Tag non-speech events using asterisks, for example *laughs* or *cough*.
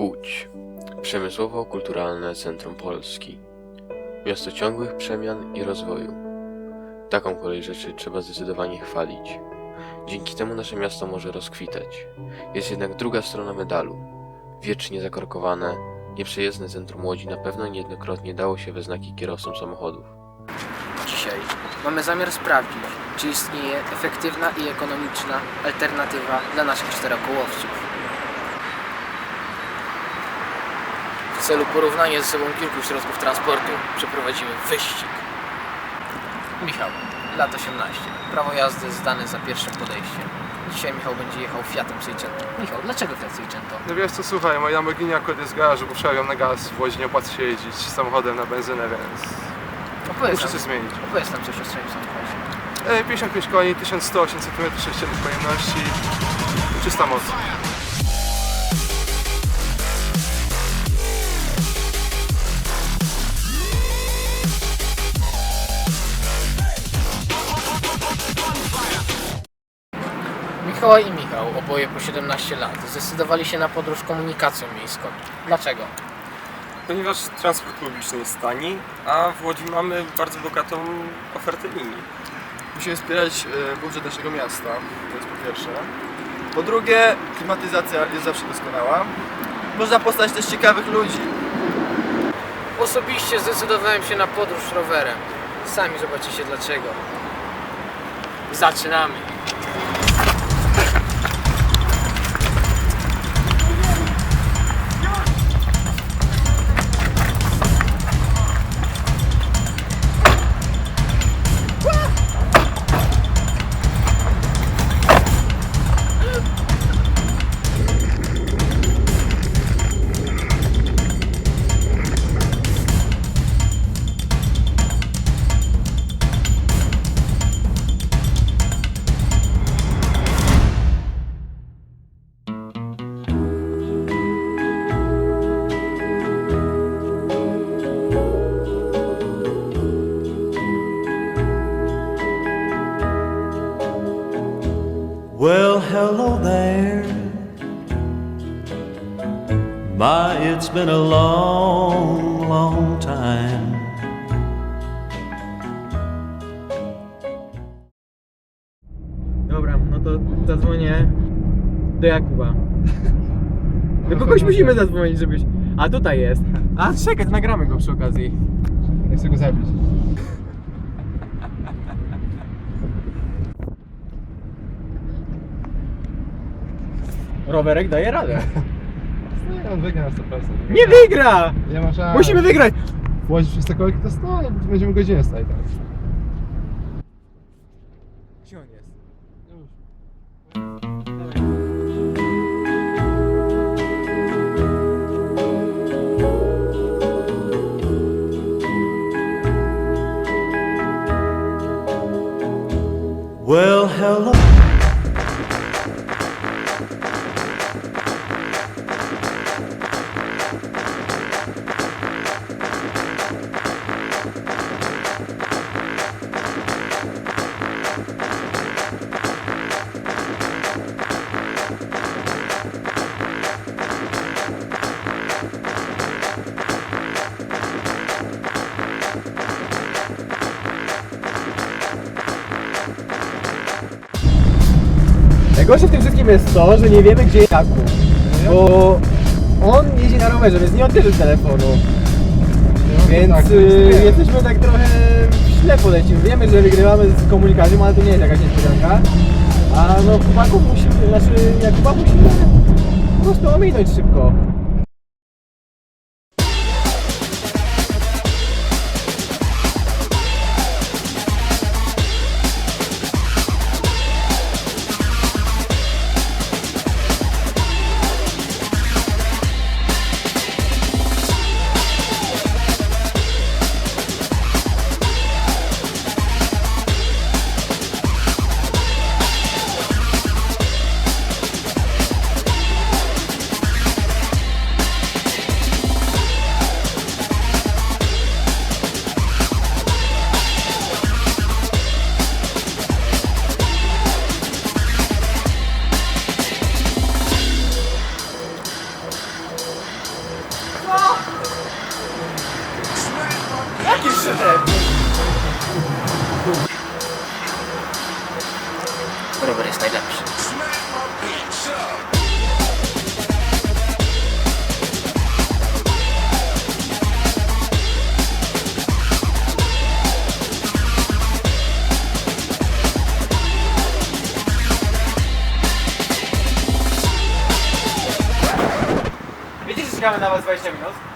Łódź. Przemysłowo-kulturalne centrum Polski. Miasto ciągłych przemian i rozwoju. Taką kolej rzeczy trzeba zdecydowanie chwalić. Dzięki temu nasze miasto może rozkwitać. Jest jednak druga strona medalu. Wiecznie zakorkowane, nieprzejezdne centrum Łodzi na pewno niejednokrotnie dało się we znaki kierowcom samochodów. Dzisiaj mamy zamiar sprawdzić, czy istnieje efektywna i ekonomiczna alternatywa dla naszych czterokołowców. W celu porównania ze sobą kilku środków transportu przeprowadzimy wyścig. Michał, lat 18. Prawo jazdy zdane za pierwszym podejściem. Dzisiaj Michał będzie jechał Fiatem Seicento. Michał, dlaczego Fiat Seicento? No wiesz co, słuchaj, moja Lamborghini akurat jest w garażu, bo na gaz, w Łodzi nie opłaca się jeździć samochodem na benzynę, więc Opowiedz muszę nam, coś zmienić. opowiedz nam coś o swoim samochodzie. E, 55 koni, 1108 cm sześciennych pojemności, czysta moc. Mikołaj i Michał, oboje po 17 lat, zdecydowali się na podróż komunikacją miejską. Dlaczego? Ponieważ transport publiczny jest tani, a w Łodzi mamy bardzo bogatą ofertę linii. Musimy wspierać e, budżet naszego miasta, to jest po pierwsze. Po drugie, klimatyzacja jest zawsze doskonała. Można poznać też ciekawych ludzi. Osobiście zdecydowałem się na podróż rowerem. Sami zobaczycie dlaczego. Zaczynamy. Well, hello there. My, it's been a long, long time. Dobra, no to zadzwonię do Jakuba. *laughs* Do kogoś musimy zadzwonić, żebyś... A tutaj jest. A czekaj, to nagramy go przy okazji. Nie chcę go zabić. Rowerek daje radę. Nie, on wygra na 100%. Nie wygra! Nie ma szans. Musimy wygrać! W Łodzi przez te kolejki to stoi, będziemy godzinę stać teraz. Gdzie on jest? Well, hello. Najgorsze w tym wszystkim jest to, że nie wiemy gdzie jest Jakub. Bo on jeździ na rowerze, więc nie odbierze telefonu. Więc tak, y, jest. jesteśmy tak trochę w ślepo lecimy. Wiemy, że wygrywamy z komunikacją, ale to nie jest jakaś niespodzianka. A no chłopaków musimy, znaczy Jakuba musimy po prostu ominąć szybko. Czekamy na was 20 minut?